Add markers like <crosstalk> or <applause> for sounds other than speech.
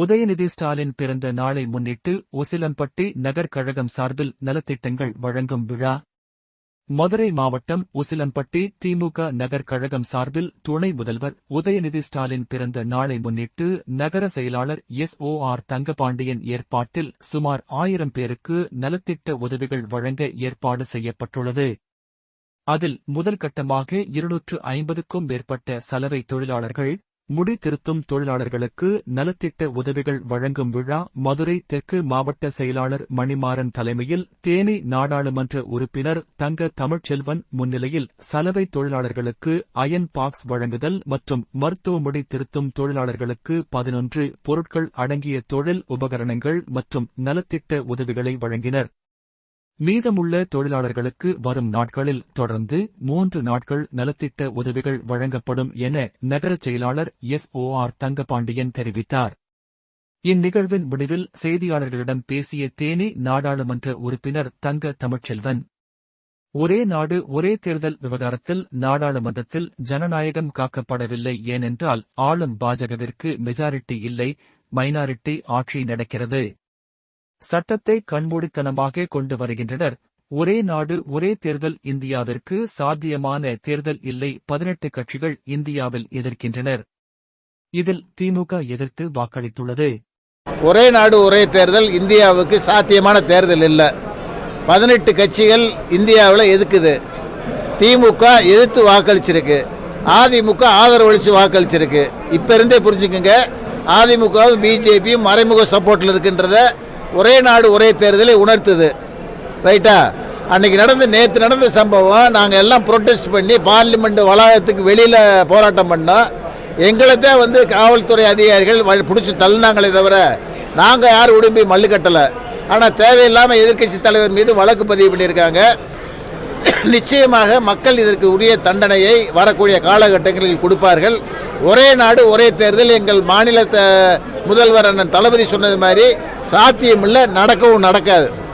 உதயநிதி ஸ்டாலின் பிறந்த நாளை முன்னிட்டு உசிலம்பட்டி நகர் கழகம் சார்பில் நலத்திட்டங்கள் வழங்கும் விழா. மதுரை மாவட்டம் உசிலம்பட்டி திமுக நகர் கழகம் சார்பில் துணை முதல்வர் உதயநிதி ஸ்டாலின் பிறந்த நாளை முன்னிட்டு நகர செயலாளர் எஸ் ஓ ஆர் தங்கபாண்டியன் ஏற்பாட்டில் சுமார் ஆயிரம் பேருக்கு நலத்திட்ட உதவிகள் வழங்க ஏற்பாடு செய்யப்பட்டுள்ளது. அதில் முதல் கட்டமாக இருநூற்று ஐம்பதுக்கும் மேற்பட்ட சலவை தொழிலாளர்கள் முடி திருத்தும் தொழிலாளர்களுக்கு நலத்திட்ட உதவிகள் வழங்கும் விழா மதுரை தெற்கு மாவட்ட செயலாளர் மணிமாறன் தலைமையில் தேனி நாடாளுமன்ற உறுப்பினர் தங்க தமிழ்ச்செல்வன் முன்னிலையில் சலவை தொழிலாளர்களுக்கு அயன் பாக்ஸ் வழங்குதல் மற்றும் மருத்துவ முடி திருத்தும் தொழிலாளர்களுக்கு பதினொன்று பொருட்கள் அடங்கிய தொழில் உபகரணங்கள் மற்றும் நலத்திட்ட உதவிகளை வழங்கினர். மீதமுள்ள தொழிலாளர்களுக்கு வரும் நாட்களில் தொடர்ந்து மூன்று நாட்கள் நலத்திட்ட உதவிகள் வழங்கப்படும் என நகரச் செயலாளர் எஸ். ஓ. ஆர். தங்கபாண்டியன் தெரிவித்தார். இந்நிகழ்வின் முடிவில் செய்தியாளர்களிடம் பேசிய தேனி நாடாளுமன்ற உறுப்பினர் தங்க தமிழ்ச்செல்வன் ஒரே நாடு ஒரே தேர்தல் விவகாரத்தில் நாடாளுமன்றத்தில் ஜனநாயகம் காக்கப்படவில்லை ஏனென்றால் ஆளும் பாஜகவிற்கு மெஜாரிட்டி இல்லை மைனாரிட்டி ஆட்சி நடக்கிறது. சட்டத்தை கண்மூடித்தனமாக கொண்டு வருகின்றனர். ஒரே நாடு ஒரே தேர்தல் இந்தியாவிற்கு சாத்தியமான தேர்தல் இல்லை பதினெட்டு கட்சிகள் இந்தியாவில் எதிர்க்கின்றனர். இதில் திமுக எதிர்த்து வாக்களித்துள்ளது. ஒரே நாடு ஒரே தேர்தல் இந்தியாவுக்கு சாத்தியமான தேர்தல் இல்லை. பதினெட்டு கட்சிகள் இந்தியாவில் எதுக்குது? திமுக எதிர்த்து வாக்களிச்சிருக்கு. அதிமுக ஆதரவளித்து வாக்களிச்சிருக்கு. இப்போ இருந்தே புரிஞ்சுக்கோங்க. அதிமுகவும் பிஜேபியும் மறைமுக சப்போர்ட்டில் இருக்கின்றத ஒரே நாடு ஒரே தேர்தலை உணர்த்துது. ரைட்டா அன்னைக்கு நடந்த நேற்று நடந்த சம்பவம் நாங்கள் எல்லாம் ப்ரொட்டஸ்ட் பண்ணி பார்லிமெண்ட் வளாகத்துக்கு வெளியில் போராட்டம் பண்ணோம் எங்களை தான் வந்து காவல்துறை அதிகாரிகள் பிடிச்சி தள்ளினாங்களே தவிர நாங்கள் யார் உடம்பி மல்லு கட்டலை ஆனால் தேவையில்லாமல் எதிர்க்கட்சி தலைவர் மீது வழக்கு பதிவு பண்ணியிருக்காங்க. <coughs> நிச்சயமாக மக்கள் இதற்கு உரிய தண்டனையை வரக்கூடிய காலகட்டங்களில் கொடுப்பார்கள். ஒரே நாடு ஒரே தேர்தல். எங்கள் மாநில முதல்வர் அண்ணன் தளபதி சொன்னது மாதிரி சாத்தியமில்லை நடக்கவும் நடக்காது.